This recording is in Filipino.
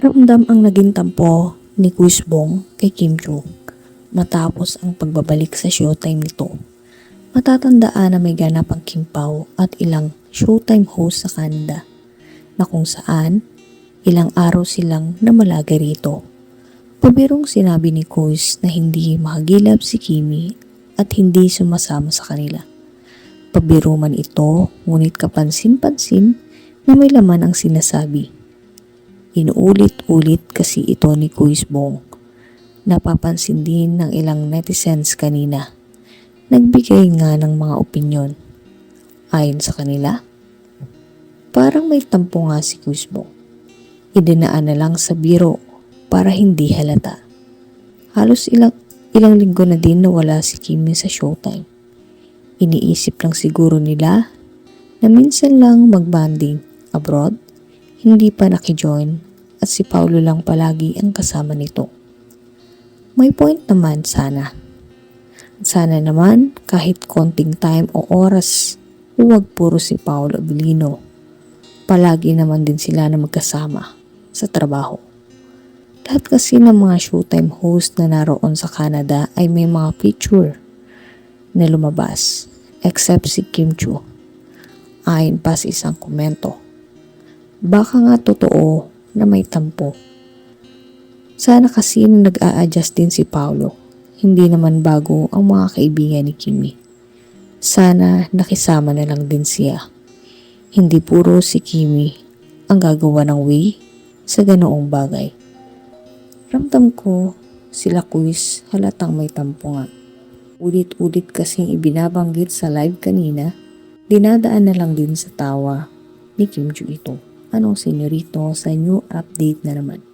Ramdam ang naging tampo ni Kuis Bong kay Kim Joo matapos ang pagbabalik sa showtime nito. Matatandaan na may ganap ang Kim Pao at ilang showtime host sa Canada na kung saan ilang araw silang namalaga rito. Pabirong sinabi ni Kuis na hindi mahagilap si Kimi at hindi sumasama sa kanila. Pabiro man ito, ngunit kapansin-pansin na may laman ang sinasabi. Inuulit-ulit kasi ito ni Kuis Bong. Napapansin din ng ilang netizens kanina. Nagbigay nga ng mga opinyon. Ayon sa kanila, parang may tampo nga si Kuis Bong. Idinaan na lang sa biro para hindi halata. Halos ilang, ilang linggo na din nawala si Kimi sa showtime. Iniisip lang siguro nila na minsan lang magbanding abroad, hindi pa nakijoin at si Paulo lang palagi ang kasama nito. May point naman sana. Sana naman kahit konting time o oras, huwag puro si Paulo Abilino. Palagi naman din sila na magkasama sa trabaho. Lahat kasi ng mga showtime host na naroon sa Canada ay may mga picture na lumabas except si Kim Chu. Ayon pa sa isang komento. Baka nga totoo na may tampo. Sana kasi na nag-a-adjust din si Paulo. Hindi naman bago ang mga kaibigan ni Kimi. Sana nakisama na lang din siya. Hindi puro si Kimi ang gagawa ng way sa ganoong bagay. Ramdam ko sila kuis halatang may tampo nga. Ulit-ulit kasing ibinabanggit sa live kanina, dinadaan na lang din sa tawa ni Kim Joo ito. Anong senyorito sa new update na naman?